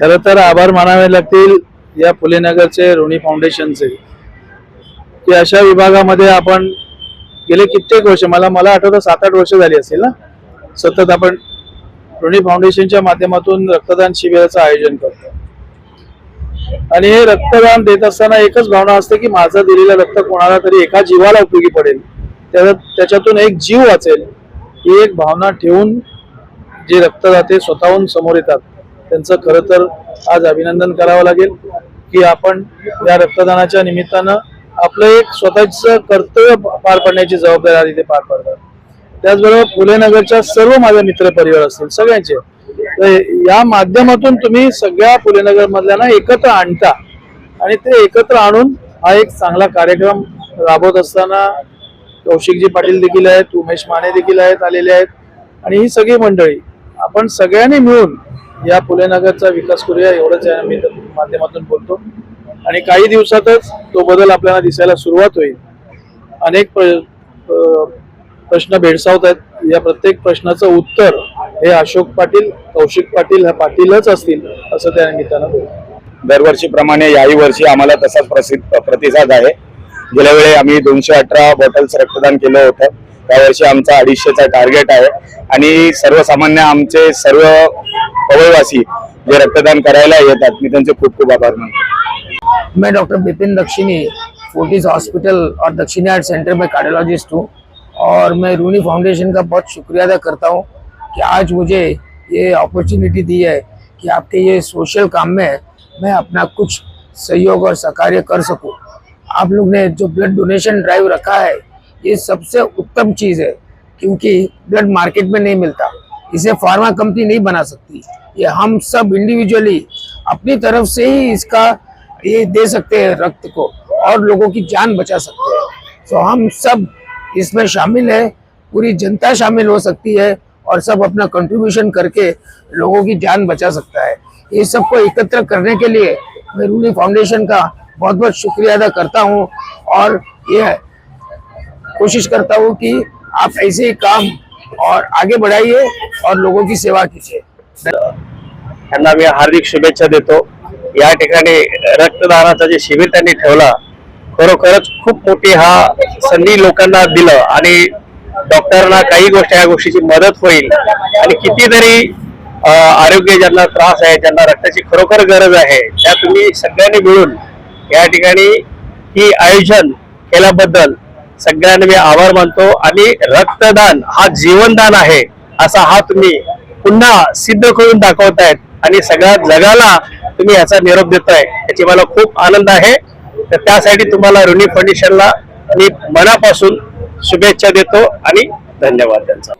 खर तर आभार मानावे लागतील या फुलेनगरचे ऋणी फाउंडेशनचे की अशा विभागामध्ये आपण गेले कित्येक वर्ष मला मला आठवतं सात आठ वर्ष झाली असतील ना? सतत आपण ऋणी फाउंडेशनच्या माध्यमातून रक्तदान शिबिराचं आयोजन करतो. आणि हे रक्तदान देत असताना एकच भावना असते की माझं दिलेलं रक्त कोणाला तरी एका जीवाला उपयोगी पडेल. त्या- त्याच्यातून एक जीव वाचेल ही एक भावना ठेवून जे रक्तदाते स्वतःहून समोर येतात. त्यांचं खरं तर आज अभिनंदन करावं लागेल की आपण या रक्तदानाच्या निमित्तानं आपलं एक स्वतःच कर्तव्य पार पाडण्याची जबाबदारी ते पार पाडतात. त्याचबरोबर फुले नगरच्या सर्व माझ्या मित्र परिवार असतील सगळ्यांचे या माध्यमातून तुम्ही सगळ्या फुले नगर मधल्यांना एकत्र आणता आणि ते एकत्र आणून हा एक चांगला कार्यक्रम राबवत असताना कौशिकजी पाटील देखील आहेत उमेश माने देखील आहेत आलेले आहेत. आणि ही सगळी मंडळी आपण सगळ्यांनी मिळून या फुलेनगरचा विकास करूया एवढंच या मी माध्यमातून बोलतो. आणि काही दिवसातच तो बदल आपल्याला दिसायला सुरुवात होईल. अनेक प्रश्न भेडसावत आहेत. या प्रत्येक प्रश्नाचं उत्तर हे अशोक पाटील कौशिक पाटील ह्या पाटीलच असतील असं त्या निमित्तानं दरवर्षीप्रमाणे याही वर्षी आम्हाला तसाच प्रसिद्ध प्रतिसाद आहे. गेल्या वेळी आम्ही दोनशे अठरा बॉटल्स रक्तदान केलं होतं. त्यावर्षी आमचा अडीचशेचा टार्गेट आहे. आणि सर्वसामान्य आमचे सर्व अवयवासी जे रक्तदान करायला मी त्यांचे खूप खूप आभार मानतो. मैं डॉक्टर बिपिन दक्षिणी, फोर्टिस हॉस्पिटल और दक्षिणी हार्ट सेंटर में कार्डियोलॉजिस्ट हूँ और मैं रूनी फाउंडेशन का बहुत शुक्रिया अदा करता हूँ कि आज मुझे ये अपॉर्चुनिटी दी है कि आपके ये सोशल काम में मैं अपना कुछ सहयोग और सहकार्य कर सकूँ। आप लोग ने जो ब्लड डोनेशन ड्राइव रखा है, ये सबसे उत्तम चीज़ है, क्योंकि ब्लड मार्केट में नहीं मिलता। इसे फार्मा कंपनी नहीं बना सकती। ये हम सब इंडिविजुअली अपनी तरफ़ से ही इसका ये दे सकते हैं रक्त को और लोगों की जान बचा सकते हैं। तो हम सब इसमें शामिल है। पूरी जनता शामिल हो सकती है और सब अपना कंट्रीब्यूशन करके लोगों की जान बचा सकता है। ये सबको एकत्र करने के लिए मैं रूनी फाउंडेशन का बहुत बहुत शुक्रिया अदा करता हूँ और यह कोशिश करता हूँ कि आप ऐसे ही काम और आगे बढ़ाइए और लोगों की सेवा कीजिए। त्यांना मी हार्दिक शुभेच्छा देतो. या ठिकाणी रक्तदानाचं जे शिबिर त्यांनी ठेवला खरोखरच खूप मोठी हा संधी लोकांना दिलं आणि डॉक्टरांना काही गोष्ट या गोष्टीची मदत होईल. आणि कितीतरी आरोग्य ज्यांना त्रास आहे ज्यांना रक्ताची खरोखर गरज आहे त्या तुम्ही सगळ्यांनी मिळून या ठिकाणी ही आयोजन केल्याबद्दल सगळ्यांना मी आभार मानतो आणि रक्तदान हा जीवनदान आहे असा हा तुम्ही पुन्हा सिद्ध करून दाखवतायत आणि सगळ्या जगाला तुम्ही याचा निरोप देताय याची मला खूप आनंद आहे. तर त्यासाठी तुम्हाला ऋणी फाउंडेशनला मी मनापासून शुभेच्छा देतो आणि धन्यवाद त्यांचा.